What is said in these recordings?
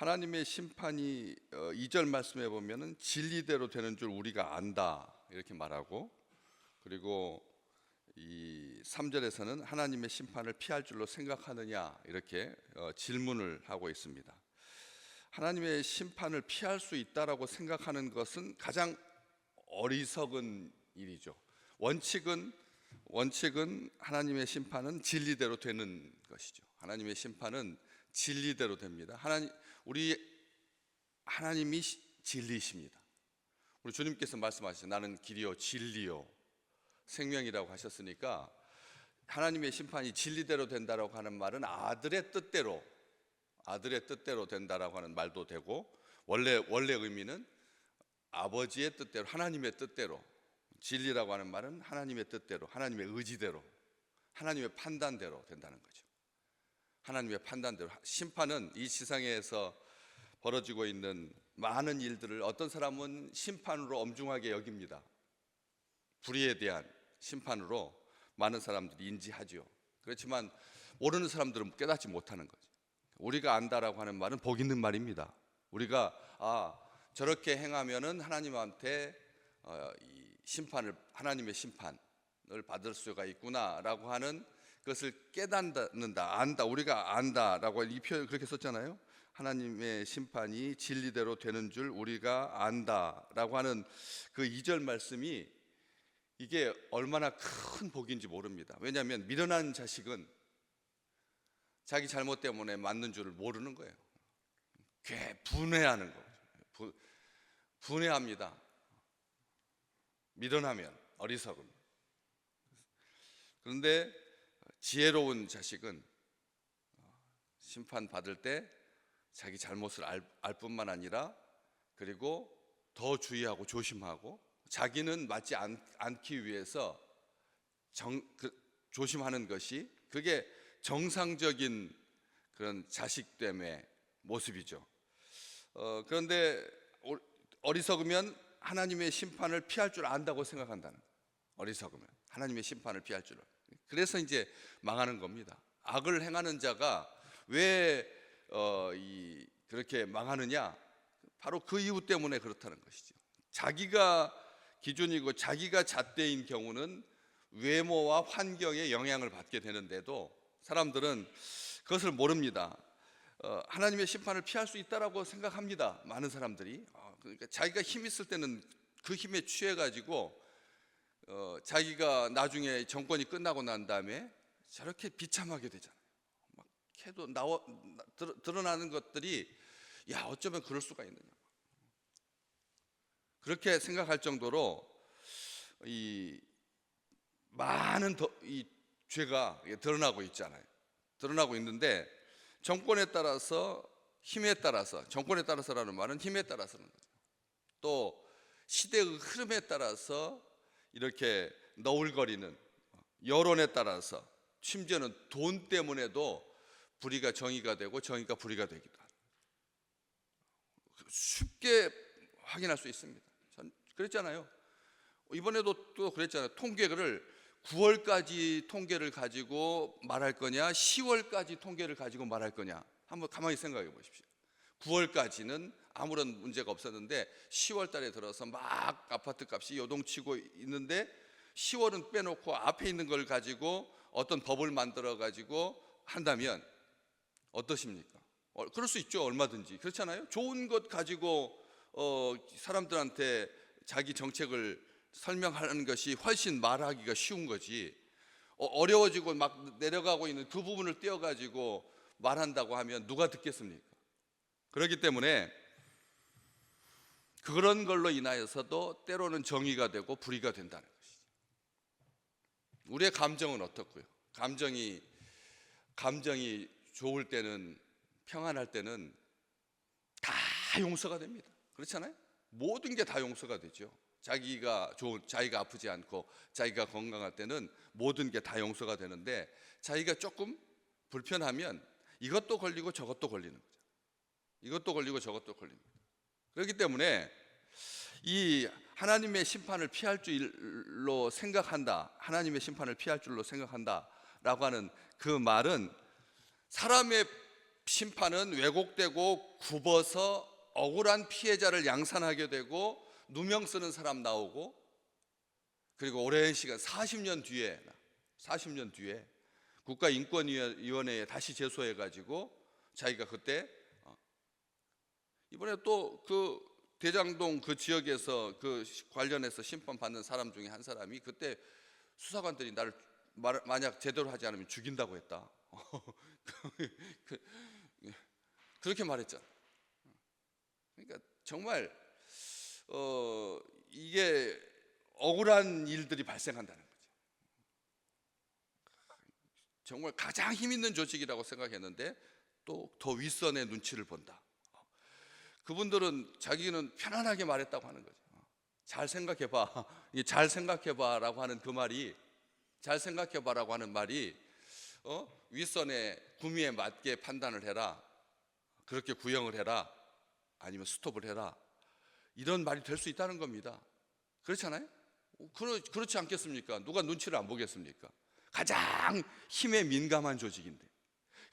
하나님의 심판이 2절 말씀해 보면은 진리대로 되는 줄 우리가 안다 이렇게 말하고 그리고 이 3절에서는 하나님의 심판을 피할 줄로 생각하느냐 이렇게 어, 질문을 하고 있습니다. 하나님의 심판을 피할 수 있다라고 생각하는 것은 가장 어리석은 일이죠. 원칙은 원칙은 하나님의 심판은 진리대로 되는 것이죠. 하나님의 심판은 진리대로 됩니다. 하나님 우리 하나님이 시- 진리십니다. 우리 주님께서 말씀하시죠. 나는 길이요 진리요 생명이라고 하셨으니까 하나님의 심판이 진리대로 된다라고 하는 말은 아들의 뜻대로 아들의 뜻대로 된다라고 하는 말도 되고 원래 원래 의미는 아버지의 뜻대로 하나님의 뜻대로 진리라고 하는 말은 하나님의 뜻대로 하나님의 의지대로 하나님의 판단대로 된다는 거죠. 하나님의 판단대로 심판은 이 세상에서 벌어지고 있는 많은 일들을 어떤 사람은 심판으로 엄중하게 여깁니다. 불의에 대한 심판으로 많은 사람들이 인지하죠. 그렇지만 모르는 사람들은 깨닫지 못하는 거죠. 우리가 안다라고 하는 말은 복 있는 말입니다. 우리가 아 저렇게 행하면은 하나님한테 어, 이 심판을 하나님의 심판을 받을 수가 있구나라고 하는 것을 깨닫는다, 안다, 우리가 안다라고 이 표현 그렇게 썼잖아요. 하나님의 심판이 진리대로 되는 줄 우리가 안다라고 하는 그 2절 말씀이 이게 얼마나 큰 복인지 모릅니다. 왜냐하면 미련한 자식은 자기 잘못 때문에 맞는 줄을 모르는 거예요. 괴 분해하는 거. 부, 분해합니다. 미련하면 어리석음. 그런데 지혜로운 자식은 심판 받을 때 자기 잘못을 알, 알 뿐만 아니라 그리고 더 주의하고 조심하고 자기는 맞지 않, 않기 위해서 정, 그, 조심하는 것이 그게 정상적인 그런 자식됨의 모습이죠. 어, 그런데 어- 어리석으면 하나님의 심판을 피할 줄 안다고 생각한다는. 어리석으면 하나님의 심판을 피할 줄. 그래서 이제 망하는 겁니다. 악을 행하는 자가 왜 어, 이, 그렇게 망하느냐? 바로 그 이유 때문에 그렇다는 것이죠. 자기가 기준이고 자기가 잣대인 경우는 외모와 환경에 영향을 받게 되는데도 사람들은 그것을 모릅니다. 어, 하나님의 심판을 피할 수 있다라고 생각합니다. 많은 사람들이 어, 그러니까 자기가 힘 있을 때는 그 힘에 취해 가지고 어, 자기가 나중에 정권이 끝나고 난 다음에 저렇게 비참하게 되잖아요. 막 해도 나와 나- 드러, 드러 나는 것들이 야 어쩌면 그럴 수가 있느냐. 그렇게 생각할 정도로 이 많은 더, 이 죄가 드러나고 있잖아요. 드러나고 있는데 정권에 따라서 힘에 따라서 정권에 따라서라는 말은 힘에 따라서는. 또 시대의 흐름에 따라서 이렇게 너울거리는 여론에 따라서 심지어는 돈 때문에도 불의가 정의가 되고 정의가 불의가 되기도 합니다. 쉽게 확인할 수 있습니다. 전 그랬잖아요. 이번에도 또 그랬잖아요. 통계를 9월까지 통계를 가지고 말할 거냐, 10월까지 통계를 가지고 말할 거냐. 한번 가만히 생각해 보십시오. 9월까지는 아무런 문제가 없었는데 10월 달에 들어서 막 아파트 값이 요동치고 있는데 10월은 빼놓고 앞에 있는 걸 가지고 어떤 법을 만들어 가지고 한다면 어떠십니까? 어, 그럴 수 있죠 얼마든지 그렇잖아요. 좋은 것 가지고 어, 사람들한테 자기 정책을 설명하는 것이 훨씬 말하기가 쉬운 거지. 어, 어려워지고 막 내려가고 있는 그 부분을 떼어가지고 말한다고 하면 누가 듣겠습니까? 그렇기 때문에 그런 걸로 인하여서도 때로는 정의가 되고 불의가 된다는 것이죠. 우리의 감정은 어떻고요? 감정이 감정이 좋을 때는 평안할 때는 다 용서가 됩니다. 그렇잖아요? 모든 게 다 용서가 되죠. 자기가 좋은 자기가 아프지 않고 자기가 건강할 때는 모든 게 다 용서가 되는데 자기가 조금 불편하면 이것도 걸리고 저것도 걸리는 거죠. 이것도 걸리고 저것도 걸립니다. 그렇기 때문에 이 하나님의 심판을 피할 줄로 생각한다. 하나님의 심판을 피할 줄로 생각한다 라고 하는 그 말은 사람의 심판은 왜곡되고 굽어서 억울한 피해자를 양산하게 되고 누명 쓰는 사람 나오고 그리고 오랜 시간 40년 뒤에 40년 뒤에 국가인권위원회에 다시 제소해 가지고 자기가 그때 어, 이번에 또 그 대장동 그 지역에서 그 관련해서 심판 받는 사람 중에 한 사람이 그때 수사관들이 나를 말- 만약 제대로 하지 않으면 죽인다고 했다. 그- 그렇게 말했잖아. 그러니까 정말 어 이게 억울한 일들이 발생한다는 거죠. 정말 가장 힘 있는 조직이라고 생각했는데 또 더 윗선의 눈치를 본다. 그분들은 자기는 편안하게 말했다고 하는 거죠. 잘 생각해봐. 이잘 생각해봐라고 하는 그 말이 잘 생각해봐라고 하는 말이 어? 윗선의 구미에 맞게 판단을 해라. 그렇게 구형을 해라. 아니면 스톱을 해라. 이런 말이 될 수 있다는 겁니다. 그렇잖아요? 그렇, 그렇지 않겠습니까? 누가 눈치를 안 보겠습니까? 가장 힘에 민감한 조직인데.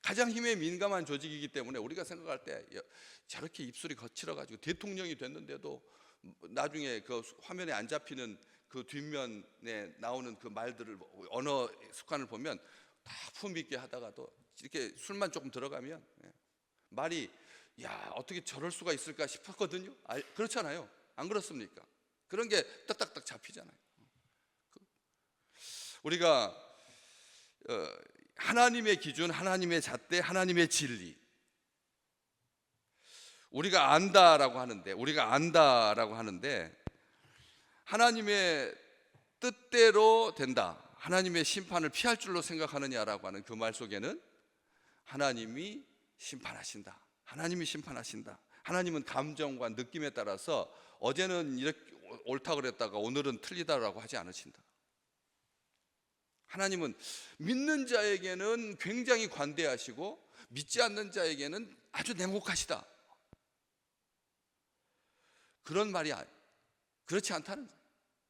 가장 힘에 민감한 조직이기 때문에 우리가 생각할 때 야, 저렇게 입술이 거칠어 가지고 대통령이 됐는데도 나중에 그 화면에 안 잡히는 그 뒷면에 나오는 그 말들을 언어 습관을 보면 다 품있게 하다가도 이렇게 술만 조금 들어가면 예, 말이 야 어떻게 저럴 수가 있을까 싶었거든요. 알- 그렇잖아요. 안 그렇습니까? 그런 게 딱딱딱 잡히잖아요. 그- 우리가 어, 하나님의 기준, 하나님의 잣대, 하나님의 진리. 우리가 안다라고 하는데, 우리가 안다라고 하는데, 하나님의 뜻대로 된다. 하나님의 심판을 피할 줄로 생각하느냐라고 하는 그 말 속에는 하나님이 심판하신다. 하나님이 심판하신다. 하나님은 감정과 느낌에 따라서 어제는 이렇게 옳다 그랬다가 오늘은 틀리다라고 하지 않으신다. 하나님은 믿는 자에게는 굉장히 관대하시고 믿지 않는 자에게는 아주 냉혹하시다. 그런 말이 아니, 그렇지 않다는 거예요.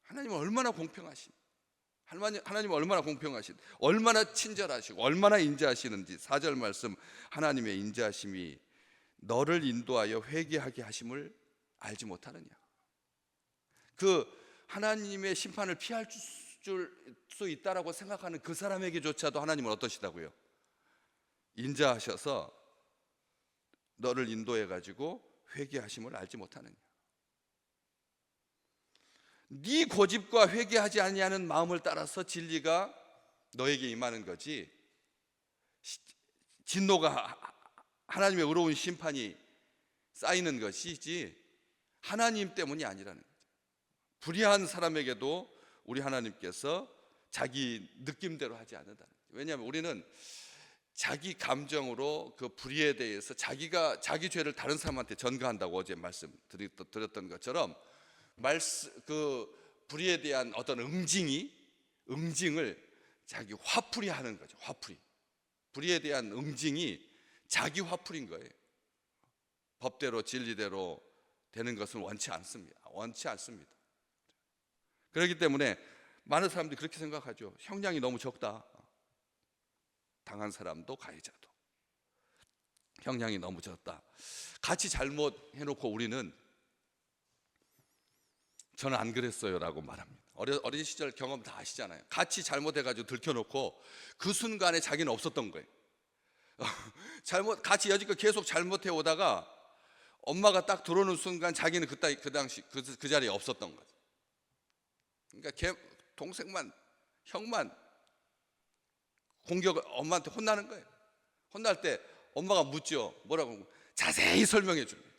하나님은 얼마나 공평하신, 하나님, 하나님은 얼마나 공평하신, 얼마나 친절하시고, 얼마나 인자하시는지 사절 말씀 하나님의 인자하심이 너를 인도하여 회개하게 하심을 알지 못하느냐. 그 하나님의 심판을 피할 줄수 있다라고 생각하는 그 사람에게조차도 하나님은 어떠시다고요? 인자하셔서 너를 인도해 가지고 회개하심을 알지 못하느냐. 네 고집과 회개하지 아니하는 마음을 따라서 진리가 너에게 임하는 거지. 시- 진노가 하나님의 의로운 심판이 쌓이는 것이지 하나님 때문이 아니라는 거죠. 불의한 사람에게도 우리 하나님께서 자기 느낌대로 하지 않는다는 거죠. 왜냐하면 우리는 자기 감정으로 그 불의에 대해서 자기가 자기 죄를 다른 사람한테 전가한다고 어제 말씀 드렸던 것처럼 말씀 그 불의에 대한 어떤 응징이 응징을 자기 화풀이 하는 거죠. 화풀이. 불의에 대한 응징이 자기 화풀인 거예요. 법대로 진리대로 되는 것은 원치 않습니다. 원치 않습니다. 그렇기 때문에 많은 사람들이 그렇게 생각하죠. 형량이 너무 적다. 당한 사람도 가해자도 형량이 너무 적다. 같이 잘못해 놓고 우리는 저는 안 그랬어요라고 말합니다. 어려, 어린 시절 경험 다 아시잖아요. 같이 잘못해가지고 들켜놓고 그 순간에 자기는 없었던 거예요. 잘못 같이 여지껏 계속 잘못해 오다가 엄마가 딱 들어오는 순간 자기는 그따 그 당시 그, 그 자리에 없었던 거죠. 그러니까 걔 동생만 형만 공격 엄마한테 혼나는 거예요. 혼날 때 엄마가 묻죠. 뭐라고 자세히 설명해 줍니다.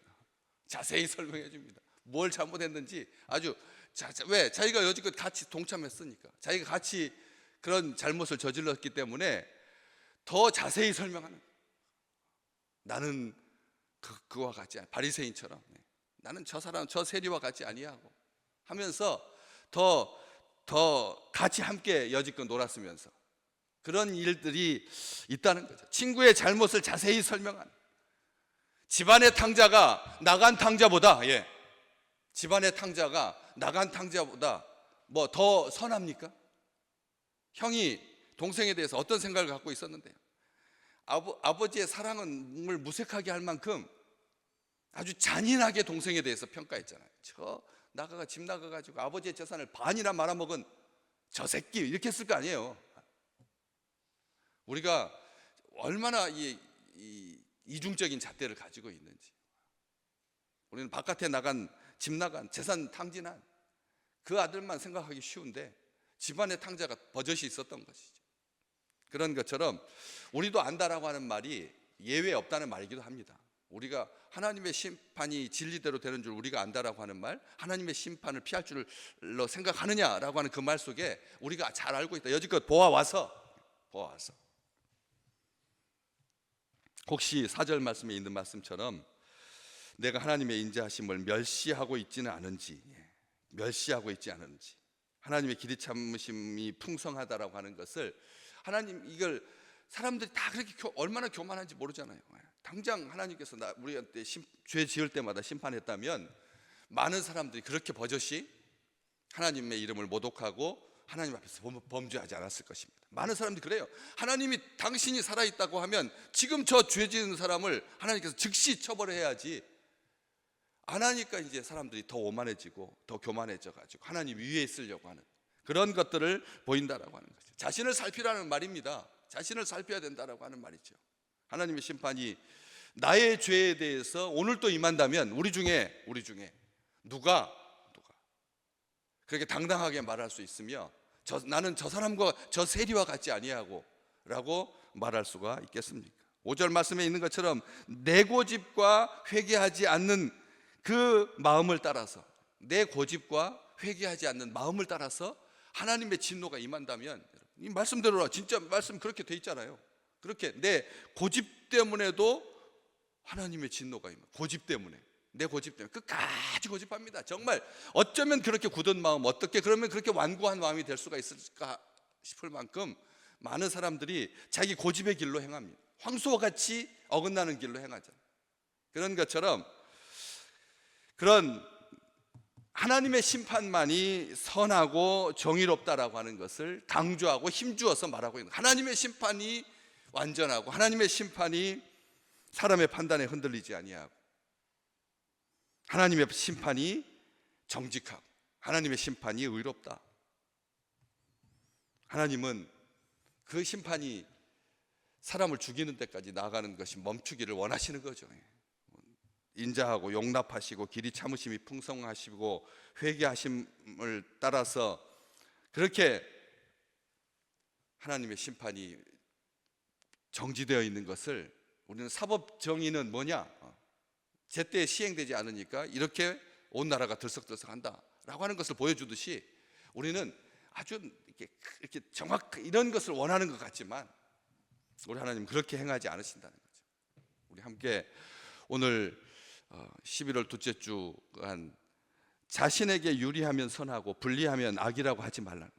자세히 설명해 줍니다. 뭘 잘못했는지 아주 자, 자, 왜 자기가 여지껏 같이 동참했으니까 자기가 같이 그런 잘못을 저질렀기 때문에 더 자세히 설명하는. 나는 그, 그와 같지 않아 바리새인처럼 네. 나는 저 사람 저 세리와 같지 아니하고 하면서 더 더 같이 함께 여지껏 놀았으면서 그런 일들이 있다는 거죠. 친구의 잘못을 자세히 설명하는 집안의 탕자가 나간 탕자보다 예. 집안의 탕자가 나간 탕자보다 뭐 더 선합니까? 형이 동생에 대해서 어떤 생각을 갖고 있었는데요? 아버, 아버지의 사랑을 무색하게 할 만큼 아주 잔인하게 동생에 대해서 평가했잖아요. 저 나가가 집 나가가지고 아버지의 재산을 반이나 말아먹은 저 새끼 이렇게 했을 거 아니에요. 우리가 얼마나 이, 이 이중적인 잣대를 가지고 있는지. 우리는 바깥에 나간 집 나간 재산 탕진한 그 아들만 생각하기 쉬운데 집안에 탕자가 버젓이 있었던 것이죠. 그런 것처럼 우리도 안다라고 하는 말이 예외 없다는 말이기도 합니다. 우리가 하나님의 심판이 진리대로 되는 줄 우리가 안다라고 하는 말, 하나님의 심판을 피할 줄로 생각하느냐라고 하는 그 말 속에 우리가 잘 알고 있다. 여지껏 보아와서 보아와서 혹시 사절 말씀에 있는 말씀처럼 내가 하나님의 인자하심을 멸시하고 있지는 않은지 예, 멸시하고 있지 않은지 하나님의 길이 참으심이 풍성하다라고 하는 것을 하나님 이걸 사람들이 다 그렇게 교- 얼마나 교만한지 모르잖아요. 예, 당장 하나님께서 나 우리한테 심- 죄 지을 때마다 심판했다면 많은 사람들이 그렇게 버젓이 하나님의 이름을 모독하고 하나님 앞에서 범- 범죄하지 않았을 것입니다. 많은 사람들이 그래요. 하나님이 당신이 살아 있다고 하면 지금 저 죄 지은 사람을 하나님께서 즉시 처벌해야지. 안 하니까 이제 사람들이 더 오만해지고 더 교만해져 가지고 하나님 위에 있으려고 하는 그런 것들을 보인다라고 하는 거죠. 자신을 살피라는 말입니다. 자신을 살펴야 된다라고 하는 말이죠. 하나님의 심판이 나의 죄에 대해서 오늘 또 임한다면 우리 중에 우리 중에 누가 누가 그렇게 당당하게 말할 수 있으며 저, 나는 저 사람과 저 세리와 같지 아니하고 라고 말할 수가 있겠습니까? 5절 말씀에 있는 것처럼 내 고집과 회개하지 않는 그 마음을 따라서 내 고집과 회개하지 않는 마음을 따라서 하나님의 진노가 임한다면 이 말씀대로 진짜 말씀 그렇게 돼 있잖아요. 그렇게 내 고집 때문에도 하나님의 진노가 임해. 고집 때문에. 내 고집 때문에 끝까지 고집합니다. 정말 어쩌면 그렇게 굳은 마음, 어떻게 그러면 그렇게 완고한 마음이 될 수가 있을까 싶을 만큼 많은 사람들이 자기 고집의 길로 행합니다. 황소와 같이 어긋나는 길로 행하잖아요. 그런 것처럼 그런 하나님의 심판만이 선하고 정의롭다라고 하는 것을 강조하고 힘주어서 말하고 있는 하나님의 심판이 완전하고 하나님의 심판이 사람의 판단에 흔들리지 아니하고 하나님의 심판이 정직하고 하나님의 심판이 의롭다. 하나님은 그 심판이 사람을 죽이는 데까지 나아가는 것이 멈추기를 원하시는 거죠. 인자하고 용납하시고 길이 참으심이 풍성하시고 회개하심을 따라서 그렇게 하나님의 심판이 정지되어 있는 것을 우리는 사법 정의는 뭐냐? 어, 제때 시행되지 않으니까 이렇게 온 나라가 들썩들썩한다 라고 하는 것을 보여주듯이 우리는 아주 이렇게, 이렇게 정확 이런 것을 원하는 것 같지만 우리 하나님 그렇게 행하지 않으신다는 거죠. 우리 함께 오늘 어, 11월 둘째 주간 자신에게 유리하면 선하고 불리하면 악이라고 하지 거예요.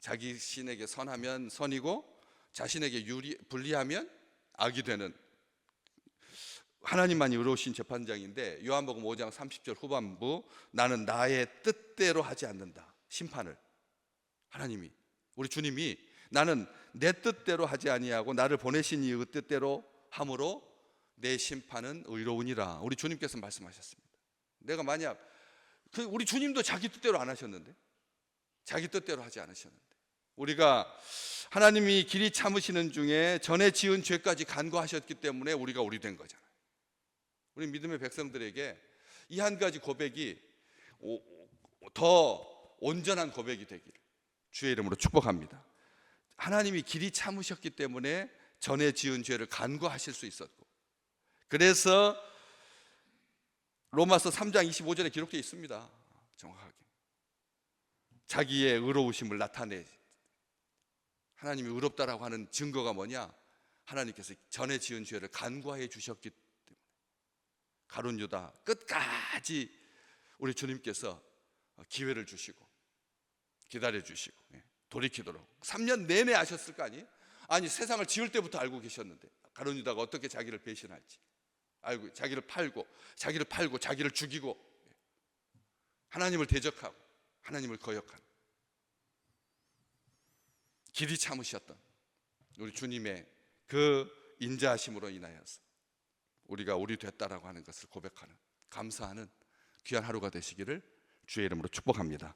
자기 신에게 선하면 선이고 자신에게 유리 불리하면 악이 되는 하나님만이 의로우신 재판장인데 요한복음 5장 30절 후반부 나는 나의 뜻대로 하지 않는다. 심판을 하나님이 우리 주님이 나는 내 뜻대로 하지 아니하고 나를 보내신 이의 뜻대로 함으로 내 심판은 의로우니라. 우리 주님께서 말씀하셨습니다. 내가 만약 그 우리 주님도 자기 뜻대로 안 하셨는데 자기 뜻대로 하지 않으셨는데 우리가 하나님이 길이 참으시는 중에 전에 지은 죄까지 간과하셨기 때문에 우리가 우리 된 거잖아요. 우리 믿음의 백성들에게 이 한 가지 고백이 더 온전한 고백이 되기를 주의 이름으로 축복합니다. 하나님이 길이 참으셨기 때문에 전에 지은 죄를 간과하실 수 있었고 그래서 로마서 3장 25절에 기록되어 있습니다. 정확하게. 자기의 의로우심을 나타내 하나님이 의롭다라고 하는 증거가 뭐냐? 하나님께서 전에 지은 죄를 간과해 주셨기 때문에. 가론 유다 끝까지 우리 주님께서 기회를 주시고 기다려 주시고 예, 돌이키도록. 3년 내내 아셨을 거 아니에요? 아니 세상을 지을 때부터 알고 계셨는데 가론 유다가 어떻게 자기를 배신할지. 알고 자기를 팔고 자기를 팔고 자기를 죽이고. 예, 하나님을 대적하고 하나님을 거역한 길이 참으셨던 우리 주님의 그 인자하심으로 인하여서 우리가 우리 됐다라고 하는 것을 고백하는 감사하는 귀한 하루가 되시기를 주의 이름으로 축복합니다.